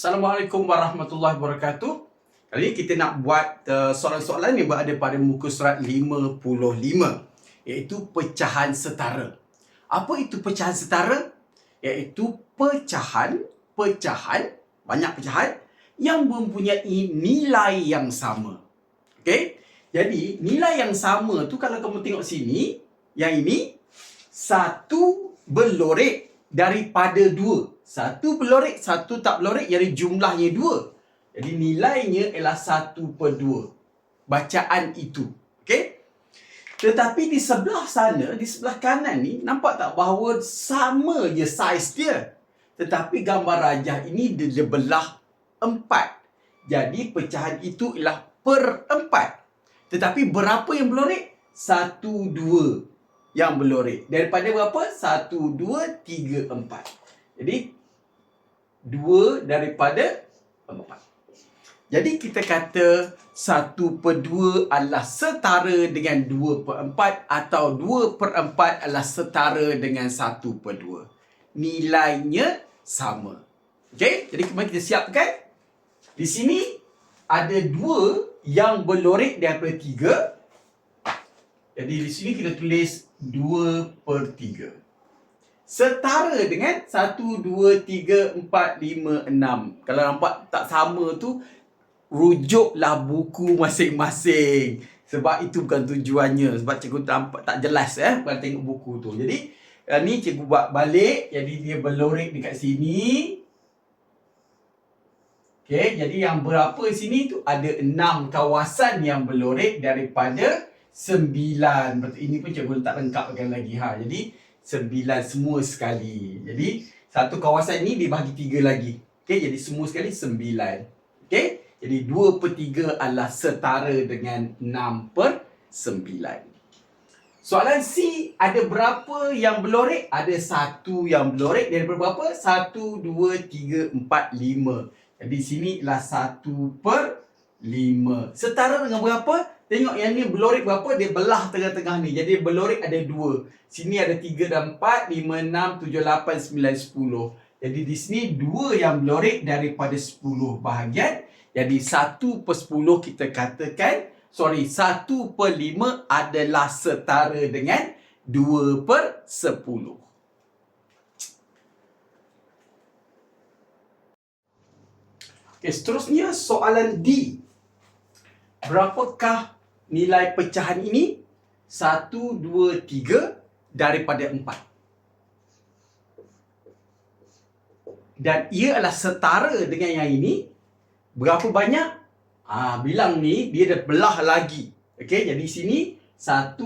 Assalamualaikum warahmatullahi wabarakatuh. Kali ini kita nak buat uh, soalan-soalan yang berada pada muka surat 55 iaitu pecahan setara. Apa itu pecahan setara? Iaitu pecahan pecahan banyak pecahan yang mempunyai nilai yang sama. Okey? Jadi nilai yang sama tu kalau kamu tengok sini, yang ini satu berlorek daripada dua. Satu berlorek, satu tak berlorek, jadi jumlahnya dua. Jadi nilainya ialah satu per dua. Bacaan itu. Okey? Tetapi di sebelah sana, di sebelah kanan ni, nampak tak bahawa sama je saiz dia. Tetapi gambar rajah ini dia, belah empat. Jadi pecahan itu ialah per empat. Tetapi berapa yang berlorek? Satu, dua yang berlorek. Daripada berapa? Satu, dua, tiga, empat. Jadi, dua daripada empat. Jadi kita kata satu per dua adalah setara dengan dua per empat atau dua per empat adalah setara dengan satu per dua. Nilainya sama. Okey, jadi kemarin kita siapkan. Di sini ada dua yang berlorek daripada tiga. Jadi di sini kita tulis dua per tiga. Setara dengan satu, dua, tiga, empat, lima, enam. Kalau nampak tak sama tu, rujuklah buku masing-masing. Sebab itu bukan tujuannya. Sebab cikgu nampak tak jelas eh kalau tengok buku tu. Jadi uh, ni cikgu buat balik. Jadi dia berlorek dekat sini. Okey, jadi yang berapa sini tu ada enam kawasan yang berlorek daripada sembilan. Betul ini pun cikgu letak lengkapkan lagi ha. Jadi sembilan semua sekali. Jadi satu kawasan ini dibahagi tiga lagi. Okey, jadi semua sekali sembilan. Okey, jadi dua per tiga adalah setara dengan enam per sembilan. Soalan C, ada berapa yang berlorek? Ada satu yang berlorek daripada berapa? Satu, dua, tiga, empat, lima. Jadi sini ialah satu per lima. Setara dengan berapa? Tengok yang ni berlorek berapa? Dia belah tengah-tengah ni. Jadi berlorek ada dua. Sini ada tiga dan empat, lima, enam, tujuh, lapan, sembilan, sepuluh. Jadi di sini dua yang berlorek daripada sepuluh bahagian. Jadi satu per sepuluh kita katakan, sorry, satu per lima adalah setara dengan dua per sepuluh. Okay, seterusnya soalan D. Berapakah nilai pecahan ini? 1, 2, 3 daripada 4. Dan ia adalah setara dengan yang ini. Berapa banyak? Ah, bilang ni dia dah belah lagi. Okey, jadi sini 1,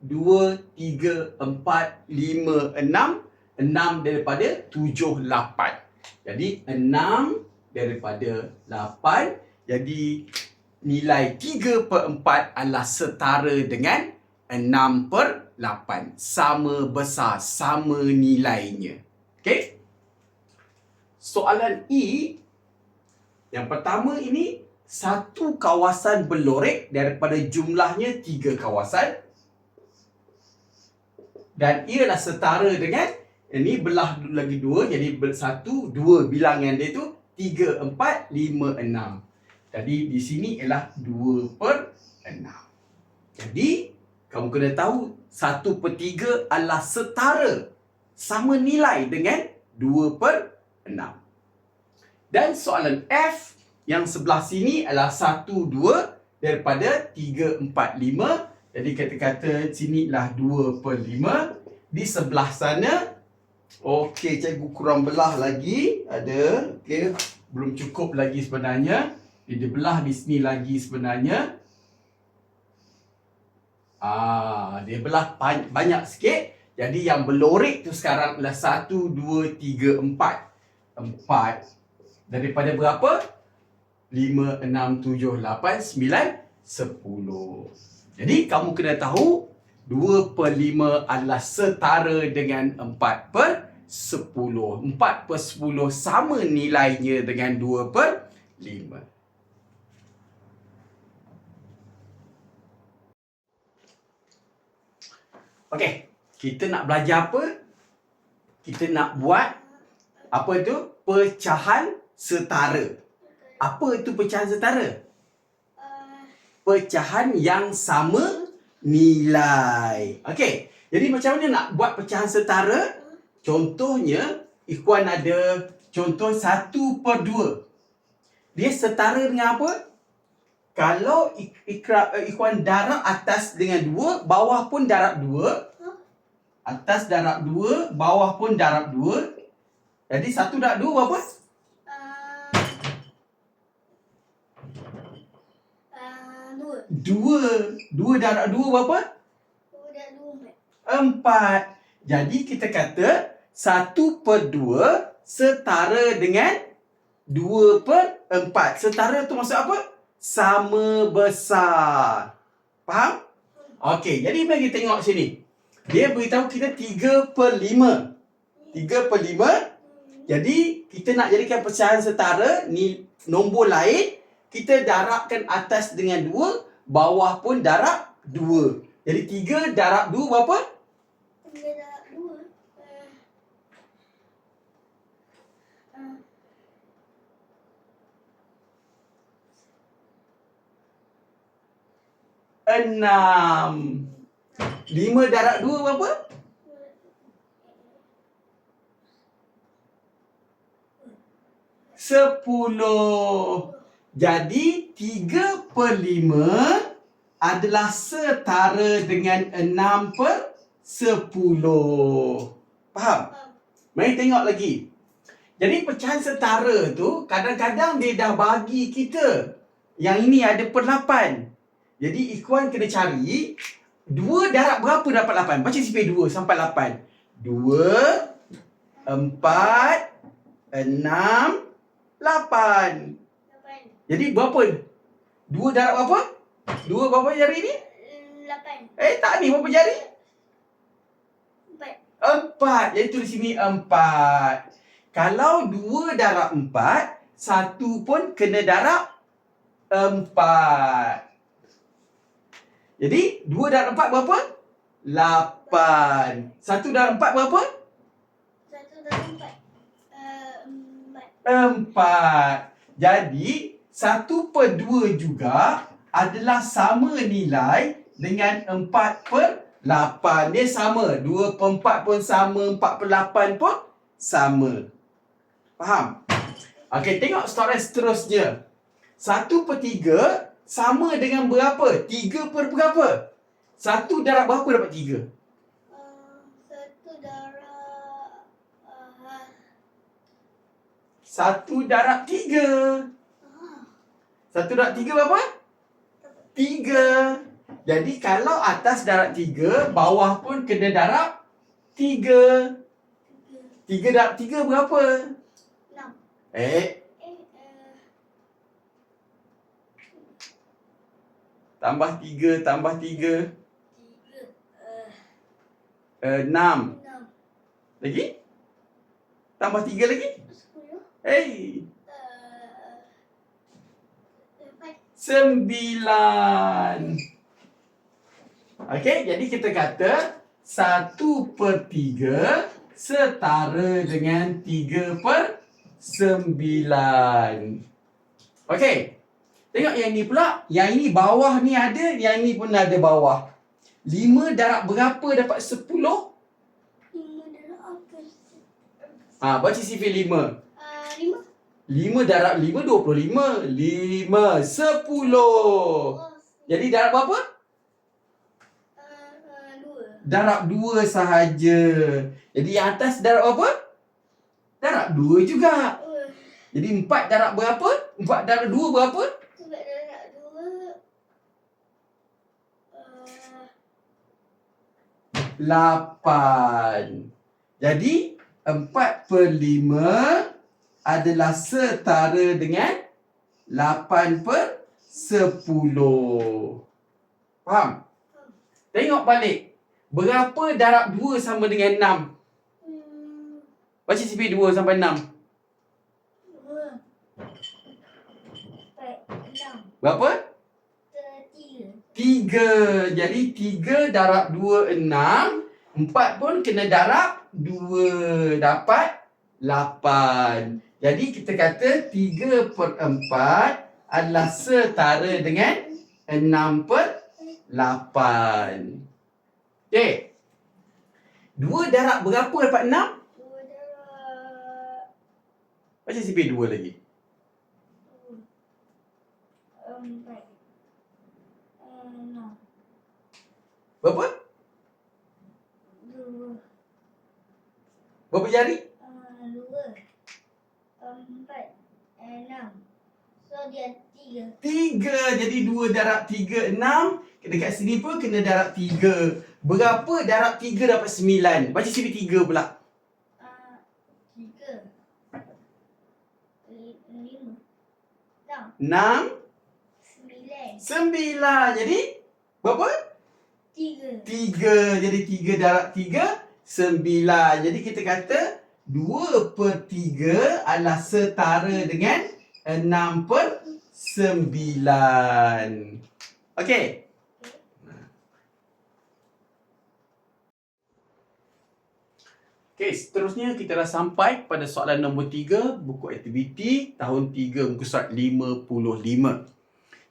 2, 3, 4, 5, 6. 6 daripada 7, 8. Jadi 6 daripada 8. Jadi nilai 3 per 4 adalah setara dengan 6 per 8. Sama besar, sama nilainya. Okey? Soalan E. Yang pertama ini, satu kawasan berlorek daripada jumlahnya tiga kawasan. Dan ia adalah setara dengan, ini belah lagi dua, jadi satu, dua bilangan dia tu, tiga, empat, lima, enam. Jadi di sini ialah dua per enam. Jadi kamu kena tahu satu per tiga adalah setara sama nilai dengan dua per enam. Dan soalan F yang sebelah sini adalah satu, dua daripada tiga, empat, lima. Jadi kita kata sini ialah dua per lima. Di sebelah sana, okey cikgu kurang belah lagi. Ada, okey belum cukup lagi sebenarnya. Dia belah di sini lagi sebenarnya. Ah, dia belah banyak sikit. Jadi yang berlorek tu sekarang adalah 1, 2, 3, 4. 4. Daripada berapa? 5, 6, 7, 8, 9, 10. Jadi kamu kena tahu 2 per 5 adalah setara dengan 4 per 10. 4 per 10 sama nilainya dengan 2 per 5. Okey, kita nak belajar apa? Kita nak buat apa tu? Pecahan setara. Apa itu pecahan setara? Pecahan yang sama nilai. Okey. Jadi macam mana nak buat pecahan setara? Contohnya, Ikhwan ada contoh 1 per 2. Dia setara dengan apa? Kalau ik- ikra, eh, Ikhwan darab atas dengan 2, bawah pun darab 2. Atas darab 2, bawah pun darab 2. Jadi 1 darab 2 berapa? uh, uh, dua. 2. 2 darab 2 berapa? Dua dua empat. Jadi kita kata satu per dua setara dengan dua per empat. Setara tu maksud apa? Sama besar. Faham? Okey, jadi mari tengok sini. Dia beritahu kita tiga per lima. Tiga per lima. Jadi kita nak jadikan pecahan setara ni nombor lain kita darabkan atas dengan dua, bawah pun darab dua. Jadi tiga darab dua berapa? Tiga dah dua. Uh, uh, Enam. Lima darab dua berapa? Sepuluh. Jadi tiga per lima adalah setara dengan enam per sepuluh. Faham? Mari tengok lagi. Jadi pecahan setara tu kadang-kadang dia dah bagi kita. Yang ini ada per lapan. Jadi Ikhwan kena cari dua darab berapa dapat lapan? Baca CP 2 sampai lapan. Dua, empat, enam, lapan. Jadi berapa? Dua darab berapa? Dua berapa jari ni? Lapan. Eh tak ni berapa jari? Empat. Empat. Jadi tulis sini empat. Kalau dua darab empat, satu pun kena darab empat. Jadi, dua darab empat berapa? Lapan. Satu darab empat berapa? Satu dah empat. Uh, empat. Empat. Jadi, satu per dua juga adalah sama nilai dengan empat per lapan. Dia sama. Dua per empat pun sama. Empat per lapan pun sama. Faham? Okey, tengok soalan seterusnya. Satu per tiga sama dengan berapa? Tiga per berapa? Satu darab berapa dapat tiga? Uh, satu darab. Uh, tiga. uh, Satu darab tiga berapa? Tiga. Jadi kalau atas darab tiga, bawah pun kena darab tiga. Tiga darab tiga berapa? Enam. Eh, Eh, uh, tambah tiga, tambah tiga. tiga. Uh, Enam. enam. Lagi? Tambah tiga lagi? Sepuluh. Hey, Uh, sembilan. Okey, jadi kita kata satu per tiga setara dengan tiga per sembilan. Okey, tengok yang ni pula. Yang ini bawah ni ada, yang ni pun ada bawah. Lima darab berapa dapat sepuluh? Lima darab apa? Ha, baca sifir lima. Uh, lima. Lima darab lima, dua puluh lima. Lima, sepuluh. Oh, Jadi darab berapa? uh, uh, dua. Darab dua sahaja. Jadi yang atas darab apa? Darab dua juga. Jadi empat darab berapa? Empat darab dua berapa? sebab darab dua. Uh, Lapan. Jadi empat per lima adalah setara dengan lapan per sepuluh. Faham? Tengok balik. Berapa darab dua sama dengan enam? Baca CP 2 sampai 6. dua. Empat. Enam. Berapa? Tiga. Tiga. Jadi tiga darab dua enam. Empat pun kena darab dua. Dapat lapan. Jadi kita kata 3 per 4 adalah setara dengan 6 per 8. Okey. Dua darab berapa dapat 6? Dua darab Baca CP 2 lagi. empat. Enam. Berapa? Dua. Berapa jari? Ah, dua. Empat. Enam. So dia tiga. 3. Jadi 2 darab 3 6. Dekat sini pun kena darab 3. Berapa darab 3 dapat 9? Baca CP 3 pula. Ah, tiga. Lima.6 Enam. Sembilan. 9. Jadi berapa? Tiga. 3. Jadi 3 darab 3 9. Jadi kita kata 2 per 3 adalah setara dengan 6 per 9. Okey. Okey, seterusnya kita dah sampai pada soalan nombor 3 buku aktiviti tahun 3 muka surat 55.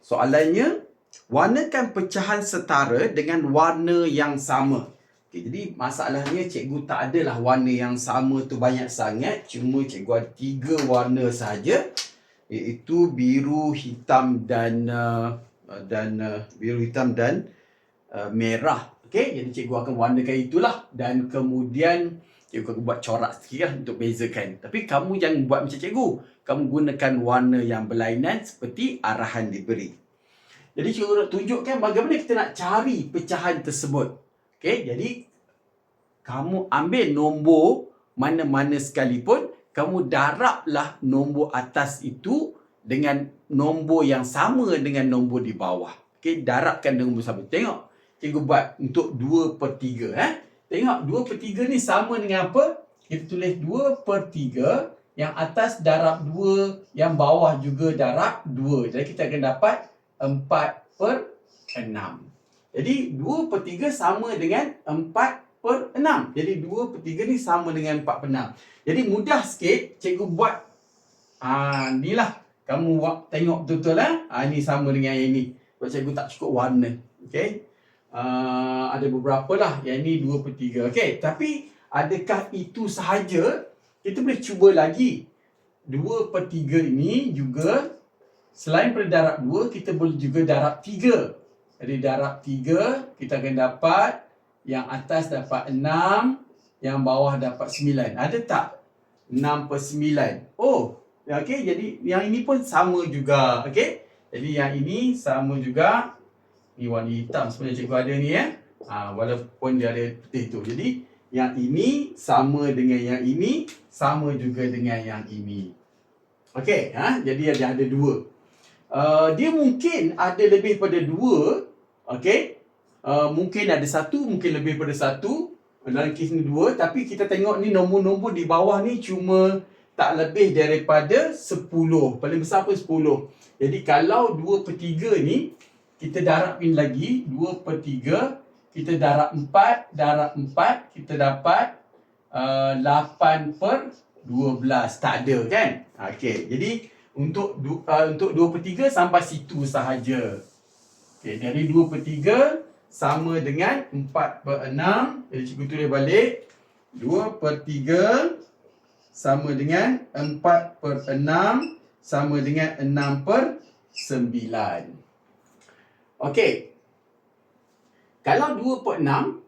Soalannya, warnakan pecahan setara dengan warna yang sama. Okey, jadi masalahnya cikgu tak adalah warna yang sama tu banyak sangat, cuma cikgu ada tiga warna sahaja iaitu biru, hitam dan uh, dan uh, biru, hitam dan uh, merah. Okey, jadi cikgu akan warnakan itulah dan kemudian cikgu akan buat corak sikit lah untuk bezakan. Tapi kamu jangan buat macam cikgu. Kamu gunakan warna yang berlainan seperti arahan diberi. Jadi cikgu nak tunjukkan bagaimana kita nak cari pecahan tersebut. Okey, jadi kamu ambil nombor mana-mana sekalipun, kamu darablah nombor atas itu dengan nombor yang sama dengan nombor di bawah. Okey, darabkan dengan nombor sama. Tengok, cikgu buat untuk 2 per 3. Eh? Tengok, 2 per 3 ni sama dengan apa? Kita tulis 2 per 3, yang atas darab 2, yang bawah juga darab 2. Jadi kita akan dapat 4 per 6. Jadi 2 per 3 sama dengan 4 per 6. Jadi 2 per 3 ni sama dengan 4 per 6. Jadi mudah sikit cikgu buat ah ni lah. Kamu buat, tengok betul-betul lah. Ah, ni sama dengan yang ni. Sebab cikgu tak cukup warna. Okay. Uh, ada beberapa lah. Yang ni 2 per 3. Okay. Tapi adakah itu sahaja? Kita boleh cuba lagi. 2 per 3 ini juga selain pada darab 2, kita boleh juga darab 3. Jadi darab 3, kita akan dapat yang atas dapat 6, yang bawah dapat 9. Ada tak? 6 per 9. Oh, okey. Jadi yang ini pun sama juga. Okey. Jadi yang ini sama juga. Ni warna hitam sebenarnya cikgu ada ni ya. Ha, walaupun dia ada putih tu. Jadi yang ini sama dengan yang ini, sama juga dengan yang ini. Okey, ha? jadi ada ada dua. Uh, dia mungkin ada lebih pada dua. Okey. Uh, mungkin ada satu, mungkin lebih pada satu. Dalam kes ni dua. Tapi kita tengok ni nombor-nombor di bawah ni cuma tak lebih daripada 10. Paling besar pun 10. Jadi kalau 2 per 3 ni, kita darabin lagi. 2 per 3. Kita darab 4. Darab 4. Kita dapat uh, 8 per 12. Tak ada kan? Okey. Jadi untuk du, uh, untuk 2 per 3 sampai situ sahaja. Okey. Jadi 2 per 3 sama dengan 4 per 6. Jadi cikgu tulis balik. 2 per 3 sama dengan 4 per 6 sama dengan 6 per 9. Okey. Kalau 2 per 6,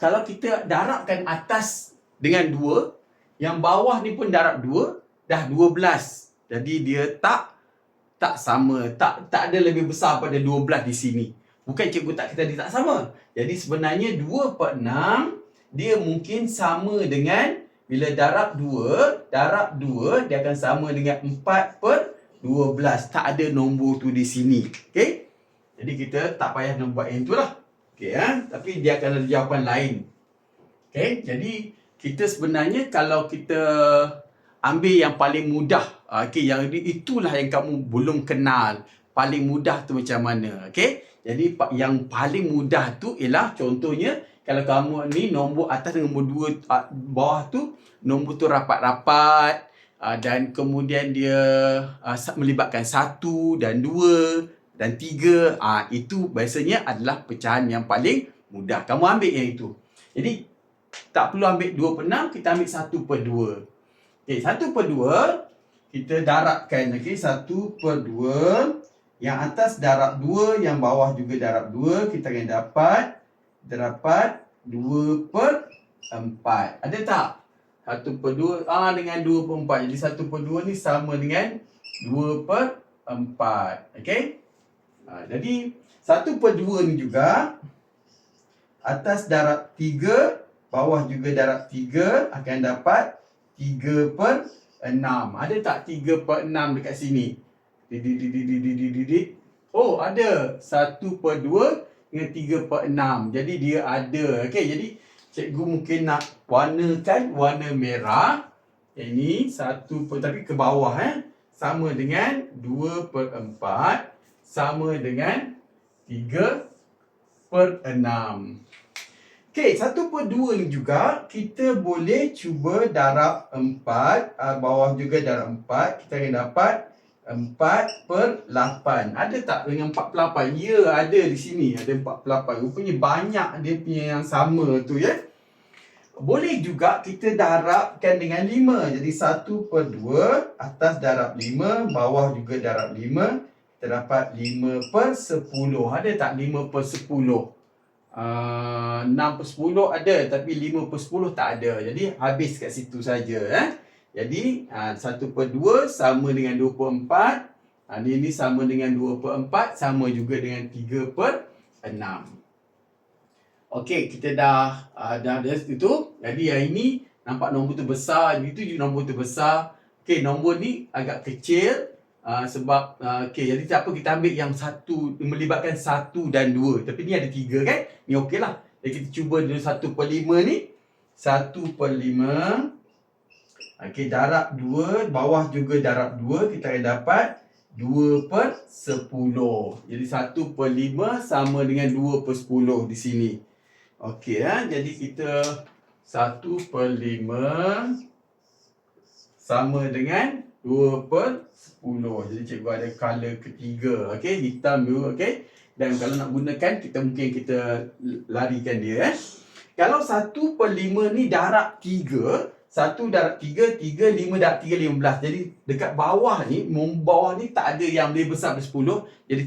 kalau kita darabkan atas dengan 2, yang bawah ni pun darab 2, dah 12. Jadi dia tak tak sama, tak tak ada lebih besar pada 12 di sini. Bukan cikgu tak kata dia tak sama. Jadi sebenarnya 2 per 6, dia mungkin sama dengan bila darab 2, darab 2 dia akan sama dengan 4 per 12. Tak ada nombor tu di sini. Okey? Jadi kita tak payah nak buat yang itulah. Okey ha? Tapi dia akan ada jawapan lain. Okey? Jadi kita sebenarnya kalau kita ambil yang paling mudah, okey yang itulah yang kamu belum kenal. Paling mudah tu macam mana? Okey? Jadi yang paling mudah tu ialah contohnya kalau kamu ni nombor atas dengan nombor dua ah, bawah tu nombor tu rapat-rapat dan kemudian dia melibatkan satu dan dua dan tiga. Itu biasanya adalah pecahan yang paling mudah. Kamu ambil yang itu. Jadi tak perlu ambil 2 per 6, kita ambil 1 per 2. Okey, 1 per 2 kita darabkan okey 1 per 2 yang atas darab 2, yang bawah juga darab 2, kita akan dapat dapat 2 per 4. Ada tak? 1 per 2 ah dengan 2 per 4. Jadi 1 per 2 ni sama dengan 2 per 4. Okey? Ha, jadi 1 per 2 ni juga atas darab 3, bawah juga darab 3 akan dapat 3 per 6. Ada tak 3 per 6 dekat sini? Didi, didi, didi, didi, didi. Oh, ada. 1 per 2 dengan 3 per 6. Jadi, dia ada. Okey, jadi cikgu mungkin nak warnakan warna merah. Ini 1 per, tapi ke bawah. Eh. Sama dengan 2 per 4. Sama dengan 3 per 6. Okey, 1 per 2 ni juga kita boleh cuba darab 4, uh, bawah juga darab 4, kita akan dapat 4 per 8. Ada tak dengan 48? Ya, ada di sini. Ada 48. Rupanya banyak dia punya yang sama tu ya. Boleh juga kita darabkan dengan 5. Jadi 1 per 2, atas darab 5, bawah juga darab 5. Kita dapat 5 per 10. Ada tak 5 per 10? Uh, 6 per 10 ada tapi 5 per 10 tak ada. Jadi habis kat situ saja eh. Jadi uh, 1 per 2 sama dengan 2 per 4. Uh, ni, ni sama dengan 2 per 4 sama juga dengan 3 per 6. Okey, kita dah uh, dah ada itu. Jadi yang ini nampak nombor tu besar, itu nombor tu besar. Okey, nombor ni agak kecil. Uh, sebab uh, okey jadi tak apa kita ambil yang satu melibatkan satu dan dua. Tapi ni ada tiga kan? Ni okey lah. Jadi kita cuba dulu satu per lima ni. Satu per lima. Okey darab dua bawah juga darab dua kita akan dapat dua per sepuluh. Jadi satu per lima sama dengan dua per sepuluh di sini. Okey ha? jadi kita satu per lima sama dengan 2 per 10. Jadi cikgu ada color ketiga. Okey, hitam biru, okey. Dan kalau nak gunakan kita mungkin kita larikan dia eh. Kalau 1 per 5 ni darab 3, 1 darab 3, 3, 5 darab 3, 15. Jadi dekat bawah ni, bawah ni tak ada yang lebih besar dari 10. Jadi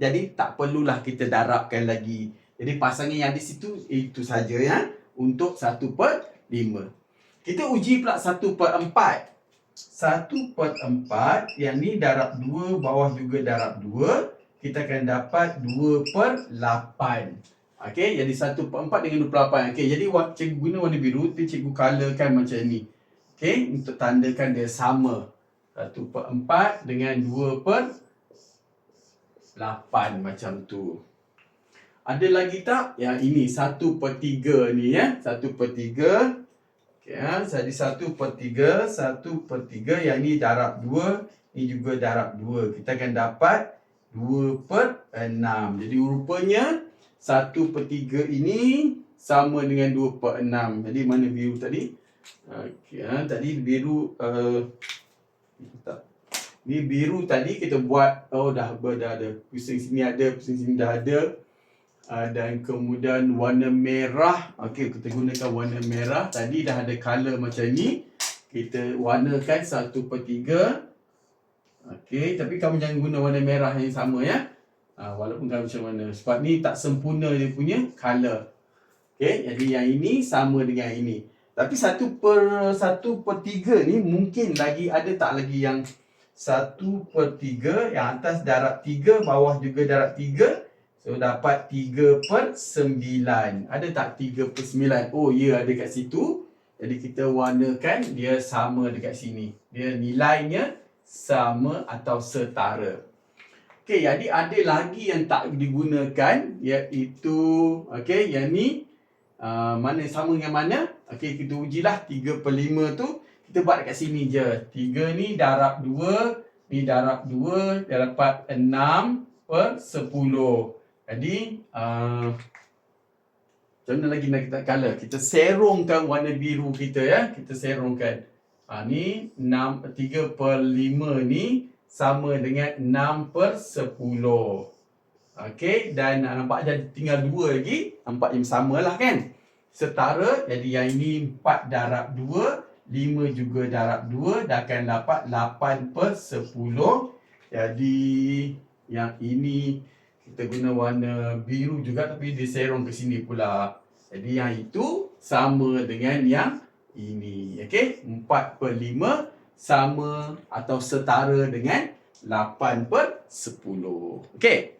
jadi tak perlulah kita darabkan lagi. Jadi pasangan yang di situ itu saja ya untuk 1 per 5. Kita uji pula 1 per 4. 1 per 4 yang ni darab 2 bawah juga darab 2 kita akan dapat 2 per 8 Okey, jadi 1 per 4 dengan 2 per 8 Okey, jadi cikgu guna warna biru tu cikgu colorkan macam ni. Okey, untuk tandakan dia sama. 1 per 4 dengan 2 per 8 macam tu. Ada lagi tak? Yang ini. 1 per 3 ni ya. 1 per 3 Okay, ha? Jadi 1 per 3, 1 per 3 yang ni darab 2, ni juga darab 2. Kita akan dapat 2 per 6. Jadi rupanya 1 per 3 ini sama dengan 2 per 6. Jadi mana biru tadi? Okey, ha? tadi biru uh. Ni biru tadi kita buat oh dah dah ada. Pusing sini ada, pusing sini dah ada. Uh, dan kemudian warna merah. Okey kita gunakan warna merah. Tadi dah ada color macam ni. Kita warnakan 1 per 3 okey tapi kamu jangan guna warna merah yang sama ya. Uh, walaupun kamu macam mana. Sebab ni tak sempurna dia punya color okey jadi yang ini sama dengan ini. Tapi 1 per 1 per 3 ni mungkin lagi ada tak lagi yang 1 per 3 yang atas darab 3 bawah juga darab 3 So dapat 3 per 9. Ada tak 3 per 9? Oh ya ada kat situ. Jadi kita warnakan dia sama dekat sini. Dia nilainya sama atau setara. Okey, jadi ada lagi yang tak digunakan iaitu okey, yang ni uh, mana sama dengan mana? Okey, kita ujilah 3 per 5 tu. Kita buat dekat sini je. 3 ni darab 2, ni darab 2, dia dapat 6 per 10. Jadi uh, macam mana lagi nak kita color? Kita serongkan warna biru kita ya. Kita serongkan. Ha, ni 6, 3 per 5 ni sama dengan 6 per 10. Okey, dan uh, nampak ada tinggal dua lagi. Nampak yang sama lah kan? Setara, jadi yang ini 4 darab 2, 5 juga darab 2 dan akan dapat 8 per 10. Jadi yang ini kita guna warna biru juga tapi diserong ke sini pula. Jadi yang itu sama dengan yang ini. Okey, 4 per 5 sama atau setara dengan 8 per 10. Okey.